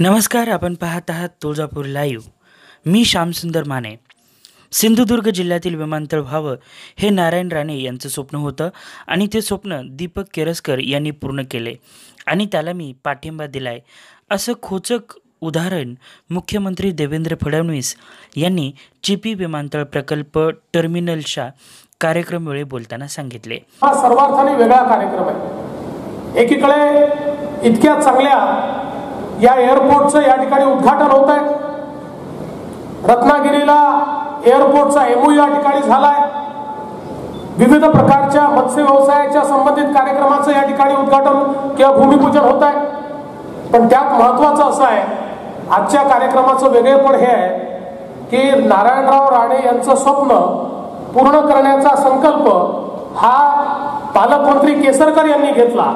नमस्कार आपण पाहत आहात तुळजापूर लाईव्ह मी श्यामसुंदर माने. सिंधुदुर्ग जिल्ह्यातील विमानतळ व्हावं हे नारायण राणे यांचं स्वप्न होतं आणि ते स्वप्न दीपक केरसकर यांनी पूर्ण केले आणि त्याला मी पाठिंबा दिलाय. असं खोचक उदाहरण मुख्यमंत्री देवेंद्र फडणवीस यांनी चिपी विमानतळ प्रकल्प टर्मिनलच्या कार्यक्रमवेळी बोलताना सांगितले. हा सर्वार्थाने वेगळा कार्यक्रम आहे. एकीकडे इतक्या चांगल्या या एअरपोर्टचं या ठिकाणी उद्घाटन होत आहे रत्नागिरीला एअरपोर्टचा एमओ या ठिकाणी झालाय. विविध प्रकारच्या मत्स्य व्यवसायाच्या संबंधित कार्यक्रमाचं या ठिकाणी उद्घाटन किंवा भूमिपूजन होत आहे पण त्यात महत्वाचं असं आहे आजच्या कार्यक्रमाचं वेगळेपण हे आहे की नारायणराव राणे यांचं स्वप्न पूर्ण करण्याचा संकल्प हा पालकमंत्री केसरकर यांनी घेतला.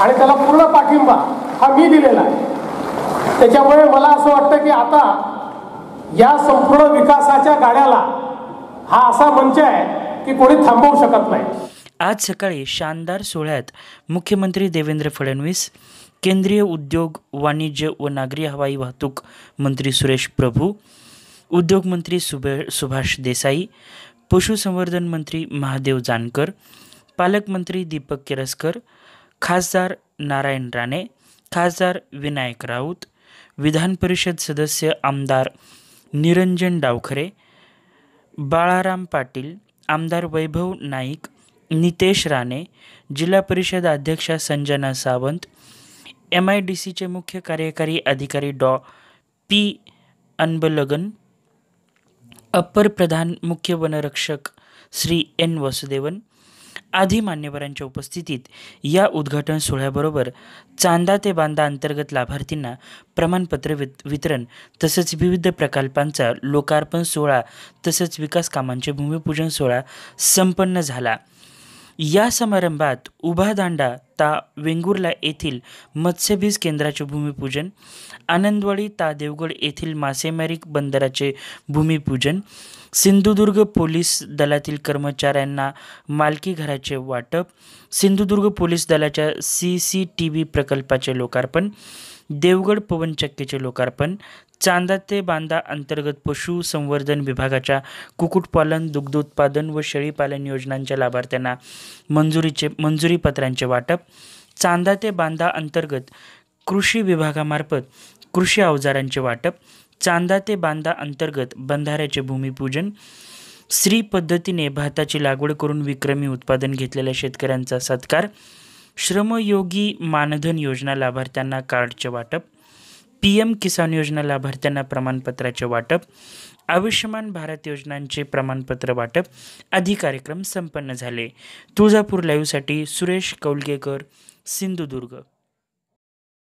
आणि त्याला पूर्ण पाठिंबा हा मी दिलेला आहे. त्याच्यामुळे मला असं वाटतं की आता या संपूर्ण विकासाच्या गाड्याला हा असा मंच आहे की कोणी थांबवू शकत नाही. आज सकाळी शानदार सोहळ्यात मुख्यमंत्री देवेंद्र फडणवीस केंद्रीय उद्योग वाणिज्य व नागरी हवाई वाहतूक मंत्री सुरेश प्रभू उद्योगमंत्री सुबे सुभाष देसाई पशुसंवर्धन मंत्री महादेव जानकर पालकमंत्री दीपक केरसकर खासदार नारायण राणे खासदार विनायक राऊत विधान परिषद सदस्य आमदार निरंजन डावखरे बाळाराम पाटील आमदार वैभव नाईक नितेश राणे जिल्हा परिषद अध्यक्षा Sanjana Sawant M I D सीचे मुख्य कार्यकारी अधिकारी डॉ. पी. अनबलगन अप्पर प्रधान मुख्य वनरक्षक श्री एन वसुदेवन आदी मान्यवरांच्या उपस्थितीत या उद्घाटन सोहळ्याबरोबर चांदा ते बांदा अंतर्गत लाभार्थींना प्रमाणपत्र वित वितरण तसेच विविध प्रकल्पांचा लोकार्पण सोहळा तसंच विकास कामांचे भूमिपूजन सोहळा संपन्न झाला. या समारंभात उभा दांडा ता वेंगुर्ला येथील मत्स्यबीज केंद्राचे भूमिपूजन आनंदवाडी ता देवगड येथील मासेमारी बंदराचे भूमिपूजन सिंधुदुर्ग पोलीस दलातील कर्मचाऱ्यांना मालकी घराचे वाटप सिंधुदुर्ग पोलीस दलाच्या सी सी टी व्ही प्रकल्पाचे लोकार्पण देवगड पवनचक्कीचे लोकार्पण चांदा ते बांदा अंतर्गत पशुसंवर्धन विभागाच्या कुक्कुटपालन दुग्धोत्पादन व शेळीपालन योजनांच्या लाभार्थ्यांना मंजुरीचे मंजुरी पत्रांचे वाटप चांदा ते बांदा अंतर्गत कृषी विभागामार्फत कृषी अवजारांचे वाटप चांदा ते बांदा अंतर्गत बंधाऱ्याचे भूमिपूजन श्री पद्धतीने भाताची लागवड करून विक्रमी उत्पादन घेतलेल्या शेतकऱ्यांचा सत्कार श्रमयोगी मानधन योजना लाभार्थ्यांना कार्डचे वाटप पी एम किसान योजना लाभार्थ्यांना प्रमाणपत्राचे वाटप आयुष्यमान भारत योजनांचे प्रमाणपत्र वाटप आदी कार्यक्रम संपन्न झाले. तुळजापूर लाईव्हसाठी सुरेश कौलगेकर सिंधुदुर्ग.